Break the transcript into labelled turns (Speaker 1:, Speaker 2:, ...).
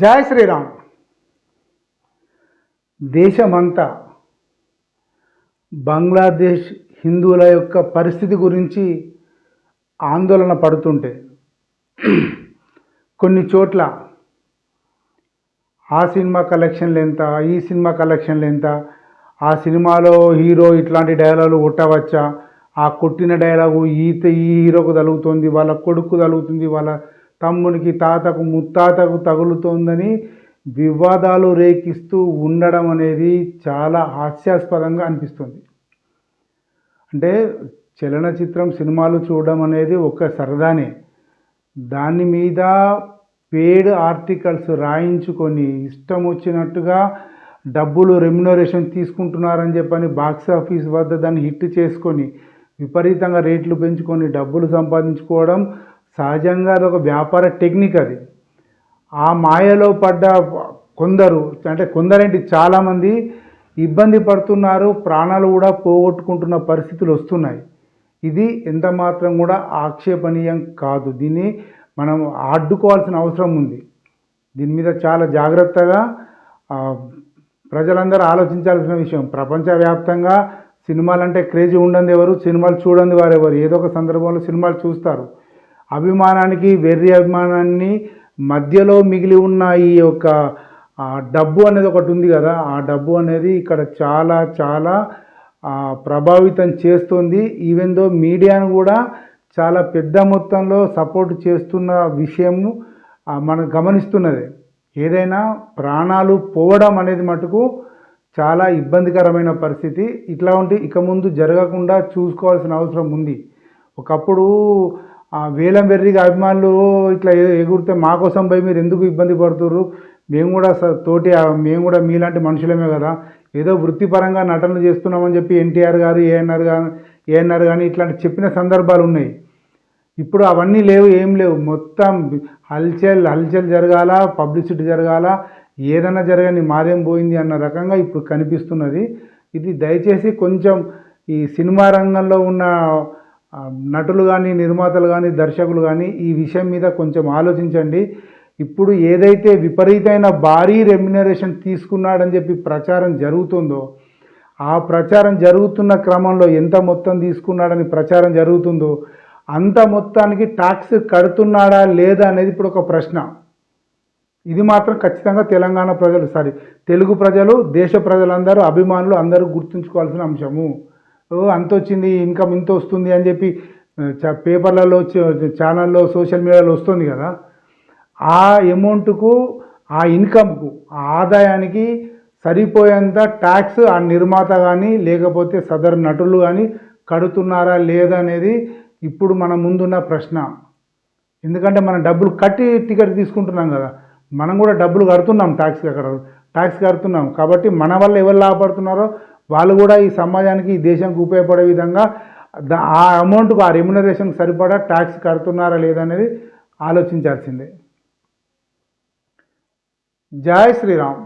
Speaker 1: జయ శ్రీరామ్. దేశమంతా బంగ్లాదేశ్ హిందువుల యొక్క పరిస్థితి గురించి ఆందోళన పడుతుంటే కొన్ని చోట్ల ఆ సినిమా కలెక్షన్లు ఎంత ఈ సినిమా కలెక్షన్లు ఎంత ఆ సినిమాలో హీరో ఇట్లాంటి డైలాగులు కొట్టవచ్చా? ఆ కొట్టిన డైలాగు ఈత ఈ హీరోకు తలుగుతుంది వాళ్ళ కొడుకు తలుగుతుంది వాళ్ళ తమ్మునికి తాతకు ముత్తాతకు తగులుతోందని వివాదాలు రేకిస్తూ ఉండడం అనేది చాలా హాస్యాస్పదంగా అనిపిస్తుంది. అంటే చలనచిత్రం సినిమాలు చూడడం అనేది ఒక సరదానే. దాని మీద పేడ్ ఆర్టికల్స్ రాయించుకొని ఇష్టం వచ్చినట్టుగా డబ్బులు రెమ్యునరేషన్ తీసుకుంటున్నారని చెప్పని బాక్స్ ఆఫీస్ వద్ద దాన్ని హిట్ చేసుకొని విపరీతంగా రేట్లు పెంచుకొని డబ్బులు సంపాదించుకోవడం సహజంగా అదొక వ్యాపార టెక్నిక్ అది. ఆ మాయలో పడ్డ కొందరు అంటే కొందరేంటి చాలామంది ఇబ్బంది పడుతున్నారు ప్రాణాలు కూడా పోగొట్టుకుంటున్న పరిస్థితులు వస్తున్నాయి. ఇది ఎంత మాత్రం కూడా ఆక్షేపణీయం కాదు. దీన్ని మనం అడ్డుకోవాల్సిన అవసరం ఉంది. దీని మీద చాలా జాగ్రత్తగా ప్రజలందరూ ఆలోచించాల్సిన విషయం. ప్రపంచవ్యాప్తంగా సినిమాలు అంటే క్రేజీ ఉండంది ఎవరు సినిమాలు చూడండి వారు ఎవరు ఏదో ఒక సందర్భంలో సినిమాలు చూస్తారు. అభిమానానికి వెర్రి అభిమానాన్ని మధ్యలో మిగిలి ఉన్న ఈ యొక్క డబ్బు అనేది ఒకటి ఉంది కదా ఆ డబ్బు అనేది ఇక్కడ చాలా చాలా ప్రభావితం చేస్తుంది. ఈవెన్ దో మీడియాను కూడా చాలా పెద్ద మొత్తంలో సపోర్ట్ చేస్తున్న విషయము మనం గమనిస్తున్నదే. ఏదైనా ప్రాణాలు పోవడం అనేది మటుకు చాలా ఇబ్బందికరమైన పరిస్థితి. ఇట్లా ఉంటే ఇక ముందు జరగకుండా చూసుకోవాల్సిన అవసరం ఉంది. ఒకప్పుడు వేలం వెర్రిగా అభిమానులు ఇట్లా ఎగురితే మా కోసం పోయి మీరు ఎందుకు ఇబ్బంది పడుతుర్రు? మేము కూడా స- తోటి మేము కూడా మీలాంటి మనుషులమే కదా. ఏదో వృత్తిపరంగా నటనలు చేస్తున్నామని చెప్పి ఎన్టీఆర్ గారు ఏఎన్ఆర్ గారు ఏఎన్ఆర్ కానీ ఇట్లాంటి చెప్పిన సందర్భాలు ఉన్నాయి. ఇప్పుడు అవన్నీ లేవు ఏం లేవు. మొత్తం హల్చల్ హల్చల్ జరగాల పబ్లిసిటీ జరగాల ఏదైనా జరగని మాదేం పోయింది అన్న రకంగా ఇప్పుడు కనిపిస్తున్నది. ఇది దయచేసి కొంచెం ఈ సినిమా రంగంలో ఉన్న నటులు కానీ నిర్మాతలు కానీ దర్శకులు కానీ ఈ విషయం మీద కొంచెం ఆలోచించండి. ఇప్పుడు ఏదైతే విపరీతమైన భారీ రెమ్యునరేషన్ తీసుకున్నాడని చెప్పి ప్రచారం జరుగుతుందో ఆ ప్రచారం జరుగుతున్న క్రమంలో ఎంత మొత్తం తీసుకున్నాడని ప్రచారం జరుగుతుందో అంత మొత్తానికి ట్యాక్స్ కడుతున్నాడా లేదా అనేది ఇప్పుడు ఒక ప్రశ్న. ఇది మాత్రం ఖచ్చితంగా తెలంగాణ ప్రజలు సారీ తెలుగు ప్రజలు దేశ ప్రజలందరూ అభిమానులు అందరూ గుర్తుంచుకోవాల్సిన అంశము. అంత వచ్చింది ఇన్కమ్ ఇంత వస్తుంది అని చెప్పి చ- పేపర్లలో ఛానల్లో సోషల్ మీడియాలో వస్తుంది కదా. ఆ అమౌంట్కు ఆ ఇన్కమ్కు ఆ ఆదాయానికి సరిపోయేంత ట్యాక్స్ ఆ నిర్మాత కానీ లేకపోతే సదరు నటులు కానీ కడుతున్నారా లేదా అనేది ఇప్పుడు మన ముందున్న ప్రశ్న. ఎందుకంటే మనం డబ్బులు కట్టి టికెట్ తీసుకుంటున్నాం కదా. మనం కూడా డబ్బులు కడుతున్నాం ట్యాక్స్ అక్కడ ట్యాక్స్ కడుతున్నాం. కాబట్టి మన వల్ల ఎవరు లాభపడుతున్నారో వాళ్ళు కూడా ఈ సమాజానికి ఈ దేశానికి ఉపయోగపడే విధంగా ఆ అమౌంట్కు ఆ రెమ్యునరేషన్కి సరిపడా ట్యాక్స్ కడుతున్నారా లేదా అనేది ఆలోచించాల్సిందే. జై శ్రీరామ్.